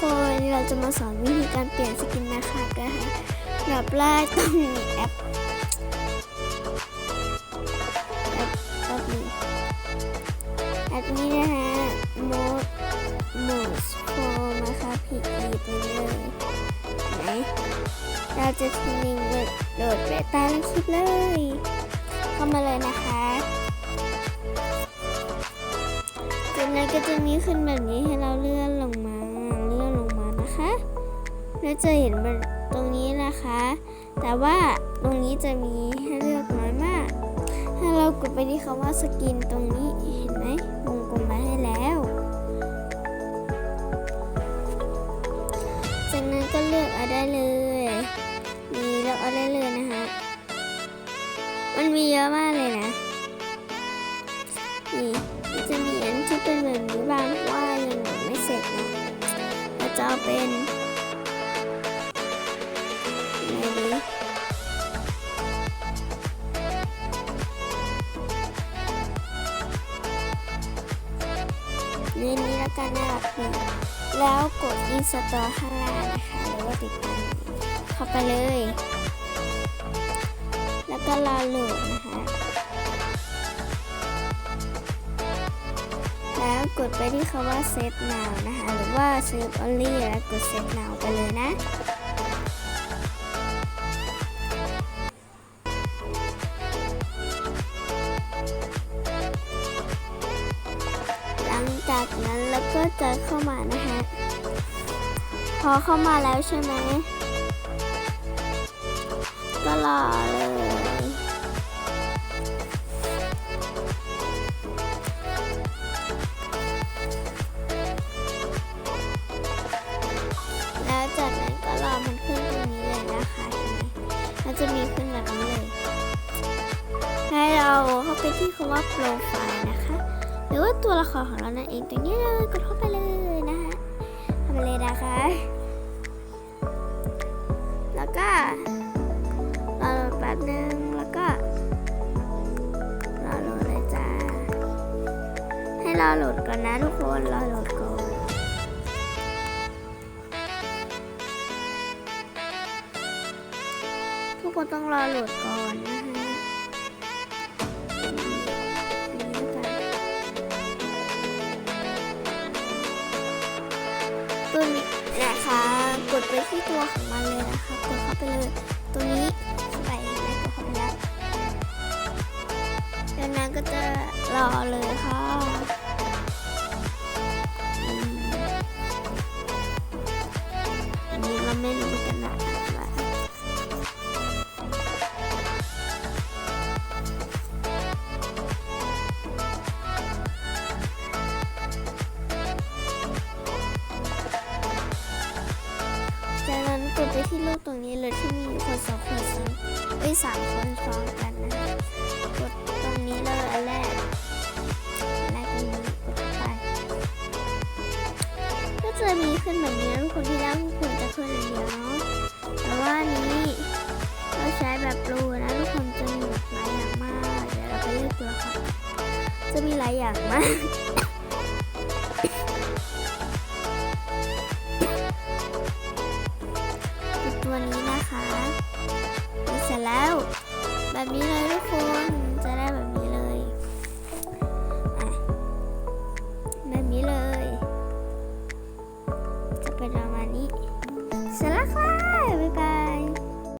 คนวันนี้เราจะมาสอนวิธีการเปลี่ยนสกินนะคะกันค่ะแบบแรกต้องมีแอปแอปแอปนี้แอปนี้นะฮะ Mode Mode p r นะคะพีอีไปเลยไหนเราจะทิ้งลิงก์โหลดเบต้าในคลิปเลย เข้ามาเลยนะคะจากนั้นก็จะมีขึ้นแบบนี้ให้เราเลื่อนลงมา แล้วจะเห็นตรงนี้นะคะ แต่ว่าตรงนี้จะมีให้เลือกน้อยมาก ถ้าเรากดไปที่คำว่าสกินตรงนี้เห็นไหมวงกลมมาให้แล้ว จากนั้นก็เลือกเอาได้เลยนี่เลือกเอาได้เลยนะคะมันมีเยอะมากเลยนะนี่จะมีอันที่เป็นแบบนี้บ้างเพราะว่ายังไม่เสร็จนะเราจะเอาเป็น นี่นี่แล้วกันน่ารักดีแล้วกดอินสตอข้างล่างนะคะหรือว่าติดตั้งเข้าไปเลย แล้วก็รอโหลดนะคะ แล้วกดไปที่คำว่า Save Now นะคะ หรือว่า Save Only แล้วกด Save Now ไปเลยนะ จากนั้นเราก็จะเข้ามานะคะพอเข้ามาแล้วใช่ไหม ก็รอเลยแล้วจากนั้นก็รอมันขึ้นตรงนี้เลยนะคะเห็นไหมมันจะมีขึ้นแบบนี้เลย ให้เราเข้าไปที่คำว่าโปรไฟล์นะคะ หรือว่าตัวละครของเรานั่นเองตรงนี้เลยกดเข้าไปเลยนะคะเข้าไปเลยนะคะ แล้วก็รอโหลดแป๊บนึงแล้วก็รอโหลดเลยจ้าให้รอโหลดก่อนนะทุกคนรอโหลดก่อนทุกคนต้องรอโหลดก่อนนะ นะคะ กดไปที่ตัวของมันเลยนะคะกดเข้าไปเลยตัวนี้เข้าไปเห็นไหมกดเข้าไปแล้วจากนั้นก็จะรอเลยค่ะ ดไปที่รูปตรงนี้เลยที่มีคนสองคนซ้อนเอ้ยสามคนซ้อนกันนะกดตรงนี้เลยอันแรกอันแรกนี้กดไปก็จะมีขึ้นแบบนี้ทุกคนที่แล้วทุกคนจะขึ้นอันเดียวเนาะแต่ว่านี้เราใช้แบบโปนะทุกคนจะมีหลายอย่างมากเดี๋ยวเราไปเลือกตัวค่ะจะมีหลายอย่างมาก